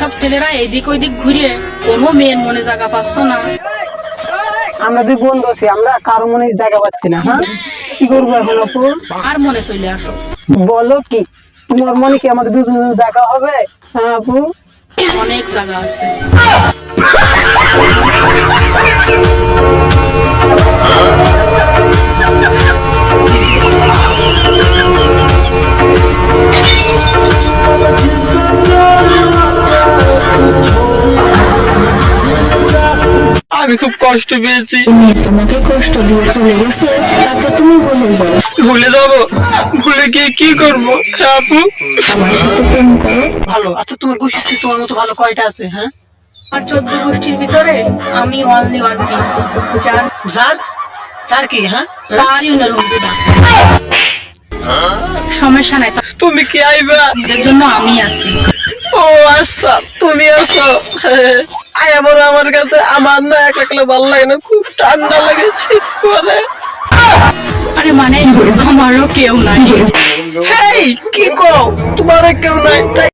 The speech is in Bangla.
সব ছেলেরা এদিক ওইদিক ঘুরে কোনো মেয়ের মনে জায়গা পাচ্ছ না। আমরা দুই বন্ধু আছি আমরা কারও মনে জায়গা পাচ্ছি না হ্যাঁ? কি করব এখন আর মনে চলে আসো। বলো কি তোমার মনে কি আমাদের দুজনের দেখা হবে? হ্যাঁ আপু? অনেক জায়গা আছে। আমি খুব কষ্ট পেয়েছি। মেয়ে তোমাকে কষ্ট দিয়ে চলে গেছে তাকে তুমি বলে যাও। ভুলে যাব? ভুলে গিয়ে কি করব? আপু? আমার সাথে প্রেম করো। ভালো আচ্ছা তোমার গোষ্ঠী তোমার মতো ভালো কয়টা আছে হ্যাঁ? আর চোদ্দ গোষ্ঠীর ভিতরে আমি অনলি ওয়ান পিস যার স্যার স্যার কি হ্যাঁ? তারই উনারুন্দি সমস্যা নাই তুমি কি আইবা? তাদের জন্য আমি আছি। ও আচ্ছা তুমি আছো। আয়া বড় আমার কাছে আমার না এক একলা ভালো লাগে না খুব ঠান্ডা লাগে শীত করে আরে মানে আমারও কেউ নাই। হেই কি কও? তোমারও কেউ নাই তাই